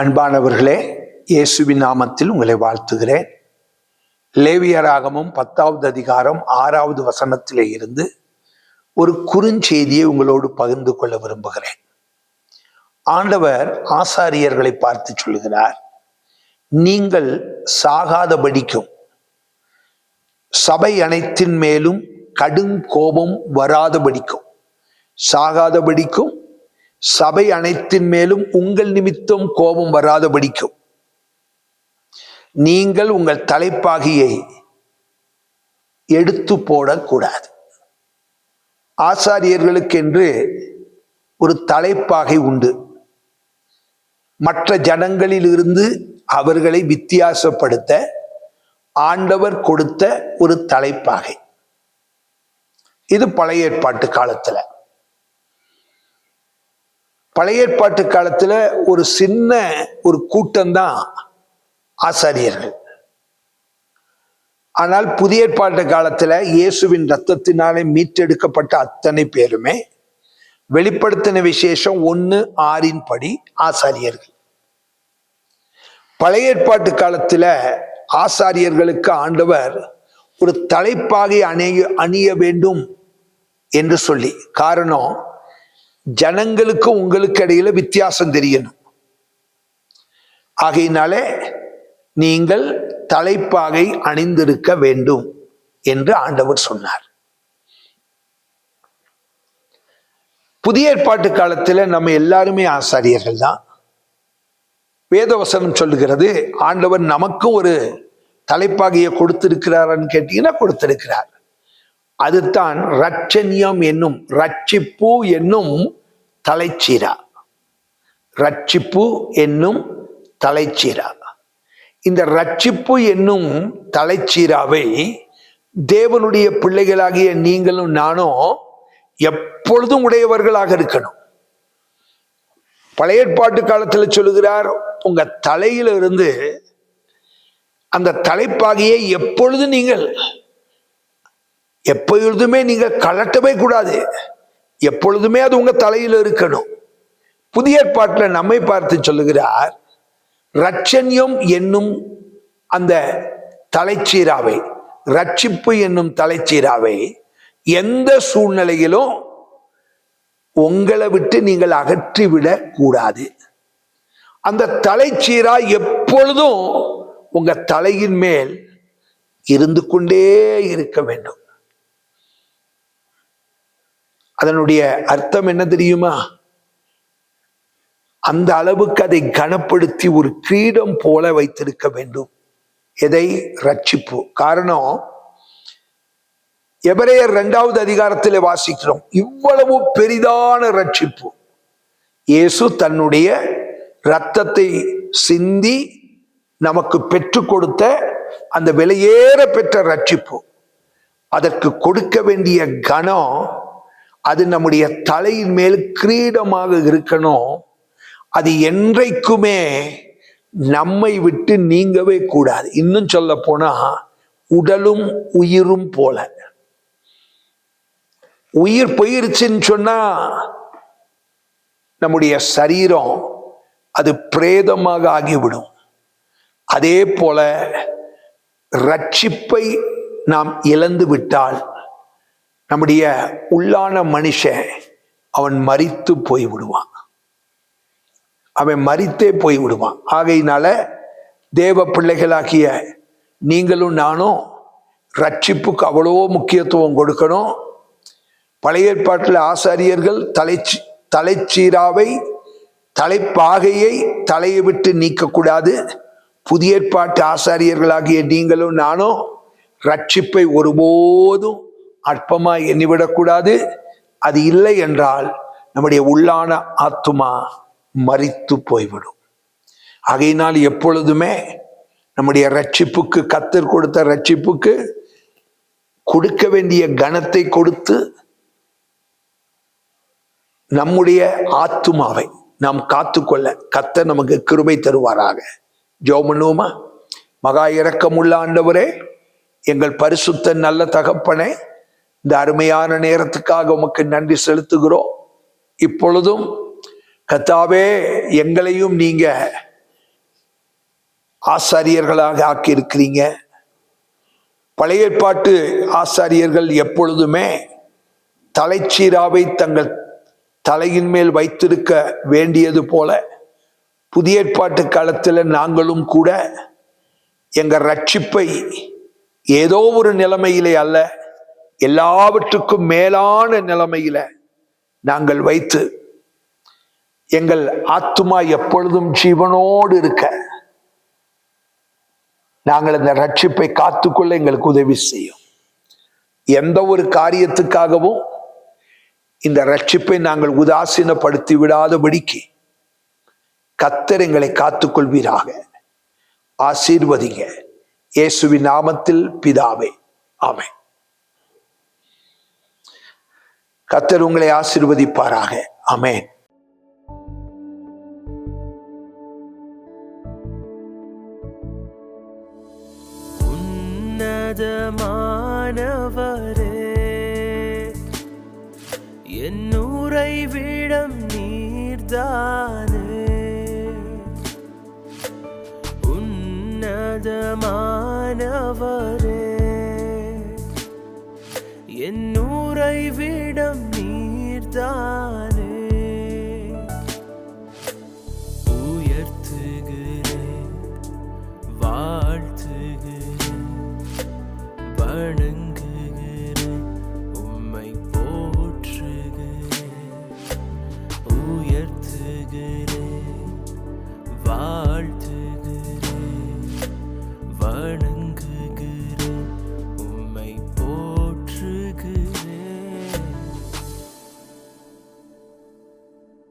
அன்பானவர்களே இயேசுவின் நாமத்தில் உங்களை வாழ்த்துகிறேன். லேவியராகமும் பத்தாவது அதிகாரம் ஆறாவது வசனத்திலே இருந்து ஒரு குறுஞ்செய்தியை உங்களோடு பகிர்ந்து கொள்ள விரும்புகிறேன். ஆண்டவர் ஆசாரியர்களை பார்த்து சொல்லுகிறார் நீங்கள் சாகாதபடிக்கும் சபை அனைத்தின் மேலும் கடும் கோபம் வராதபடிக்கும் சாகாதபடிக்கும் சபை அனைத்தின் மேலும் உங்கள் நிமித்தம் கோபம் வராதபடிக்கும். நீங்கள் உங்கள் தலைப்பாகியை எடுத்து போடக்கூடாது. ஆசாரியர்களுக்கென்று ஒரு தலைப்பாகை உண்டு. மற்ற ஜனங்களிலிருந்து அவர்களை வித்தியாசப்படுத்த ஆண்டவர் கொடுத்த ஒரு தலைப்பாகை. இது பழைய ஏற்பாட்டு காலத்துல. பழைய ஏற்பாட்டு காலத்துல ஒரு சின்ன ஒரு கூட்டம்தான் ஆசாரியர்கள். ஆனால் புதிய ஏற்பாட்டு காலத்துல இயேசுவின் ரத்தத்தினாலே மீட்டெடுக்கப்பட்ட அத்தனை பேருமே வெளிப்படுத்தின விசேஷம் ஒன்னு ஆறின் படி ஆசாரியர்கள். பழைய ஏற்பாட்டு காலத்துல ஆசாரியர்களுக்கு ஆண்டவர் ஒரு தலைப்பாகை அணிய அணிய வேண்டும் என்று சொல்லி காரணம் ஜனங்களுக்கு உங்களுக்கு இடையில வித்தியாசம் தெரியணும். ஆகையினாலே நீங்கள் தலைப்பாகை அணிந்திருக்க வேண்டும் என்று ஆண்டவர் சொன்னார். புதிய ஏற்பாட்டு காலத்தில் நம்ம எல்லாருமே ஆசாரியர்கள் தான். வேதவசனம் சொல்லுகிறது ஆண்டவர் நமக்கும் ஒரு தலைப்பாகையை கொடுத்திருக்கிறார்னு கேட்டீங்கன்னா கொடுத்திருக்கிறார். அதுதான் ரட்சணியம் என்னும் ரட்சிப்பு என்னும் தலைச்சீரா. ரட்சிப்பு என்னும் தலைச்சீரா. இந்த ரட்சிப்பு என்னும் தலைச்சீராவை தேவனுடைய பிள்ளைகளாகிய நீங்களும் நானும் எப்பொழுதும் உடையவர்களாக இருக்கணும். பழைய ஏற்பாட்டு காலத்தில் சொல்லுகிறார் உங்க தலையிலிருந்து அந்த தலைப்பாகியை எப்பொழுதும் நீங்கள் எப்பொழுதுமே நீங்க கலட்டவே கூடாது. எப்பொழுதுமே அது உங்க தலையில் இருக்கணும். புதிய ஏற்பாட்டில் நம்மை பார்த்து சொல்லுகிறார் ரட்சண்யம் என்னும் அந்த தலைச்சீராவை ரட்சிப்பு என்னும் தலைச்சீராவை எந்த சூழ்நிலையிலும் உங்களை விட்டு நீங்கள் அகற்றிவிடக் கூடாது. அந்த தலைச்சீரா எப்பொழுதும் உங்க தலையின் மேல் இருந்து கொண்டே இருக்க வேண்டும். அதனுடைய அர்த்தம் என்ன தெரியுமா? அந்த அளவுக்கு அதை கனப்படுத்தி ஒரு கிரீடம் போல வைத்திருக்க வேண்டும். எதை? ரட்சிப்பு. காரணம் எபிரேயர் இரண்டாவது அதிகாரத்தில் வாசிக்கிறோம். இவ்வளவு பெரிதான ரட்சிப்பு. இயேசு தன்னுடைய ரத்தத்தை சிந்தி நமக்கு பெற்றுக் கொடுத்த அந்த விலையேற பெற்ற ரட்சிப்பு. அதற்கு கொடுக்க வேண்டிய கனம் அது நம்முடைய தலையின் மேல் கிரீடமாக இருக்கணும். அது என்றைக்குமே நம்மை விட்டு நீங்கவே கூடாது. இன்னும் சொல்ல போனா உடலும் உயிரும் போல. உயிர் போயிருச்சுன்னு சொன்னா நம்முடைய சரீரம் அது பிரேதமாக ஆகிவிடும். அதே போல ரட்சிப்பை நாம் இழந்து விட்டால் நம்முடைய உள்ளான மனுஷன் அவன் மறித்து போய் விடுவான் அவன் மறித்தே போய் விடுவான் ஆகையினால தேவ பிள்ளைகளாகிய நீங்களும் நானும் ரட்சிப்புக்கு அவ்வளோ முக்கியத்துவம் கொடுக்கணும். பழைய ஏற்பாட்டில் ஆசாரியர்கள் தலை தலைச்சீராவை தலைப்பாகையை தலையை விட்டு நீக்கக்கூடாது. புதிய ஏற்பாட்டு ஆசாரியர்களாகிய நீங்களும் நானும் ரட்சிப்பை ஒருபோதும் அற்பமாய் எண்ணிவிடக்கூடாது. அது இல்லை என்றால் நம்முடைய உள்ளான ஆத்துமா மறித்து போய்விடும். ஆகையினால் எப்பொழுதுமே நம்முடைய ரட்சிப்புக்கு கத்தர் கொடுத்த ரட்சிப்புக்கு கொடுக்க வேண்டிய கணத்தை கொடுத்து நம்முடைய ஆத்துமாவை நாம் காத்துக்கொள்ள கத்த நமக்கு கிருபை தருவாராக. ஜோமனுமா மகா இரக்கமுள்ள ஆண்டவரே எங்கள் பரிசுத்த நல்ல தகப்பனே இந்த அருமையான நேரத்துக்காக உமக்கு நன்றி செலுத்துகிறோம். இப்பொழுதும் கத்தாவே எங்களையும் நீங்க ஆசாரியர்களாக ஆக்கியிருக்கிறீங்க. பழைய ஏற்பாட்டு ஆசாரியர்கள் எப்பொழுதுமே தலைச்சீராவை தங்கள் தலையின் மேல் வைத்திருக்க வேண்டியது போல புதிய ஏற்பாட்டு காலத்தில் நாங்களும் கூட எங்கள் ரட்சிப்பை ஏதோ ஒரு நிலைமையிலே அல்ல எல்லாவற்றுக்கும் மேலான நிலைமையில நாங்கள் வைத்து எங்கள் ஆத்துமா எப்பொழுதும் ஜீவனோடு இருக்க நாங்கள் இந்த ரட்சிப்பை காத்துக்கொள்ள எங்களுக்கு உதவி செய்யும். எந்த ஒரு காரியத்துக்காகவும் இந்த ரட்சிப்பை நாங்கள் உதாசீனப்படுத்தி விடாதபடிக்கு கத்தர் எங்களை காத்துக்கொள்வீராக. ஆசீர்வதிங்க. இயேசுவின் நாமத்தில் பிதாவே. ஆமென். கத்தர் உங்களை ஆசீர்வதிப்பாராக. ஆமென். உன்னதமானவரே என் உறைவிடம் நீர்தானே. உன்னதமானவரே என் உறைவிடம் தானே? உயர்த்துகிறேன் வாழ்த்துகிறேன் வணங்குகிறேன் உம்மை போற்றுகிறேன். உயர்த்துகிறேன் வாழ்த்துகிறேன் வண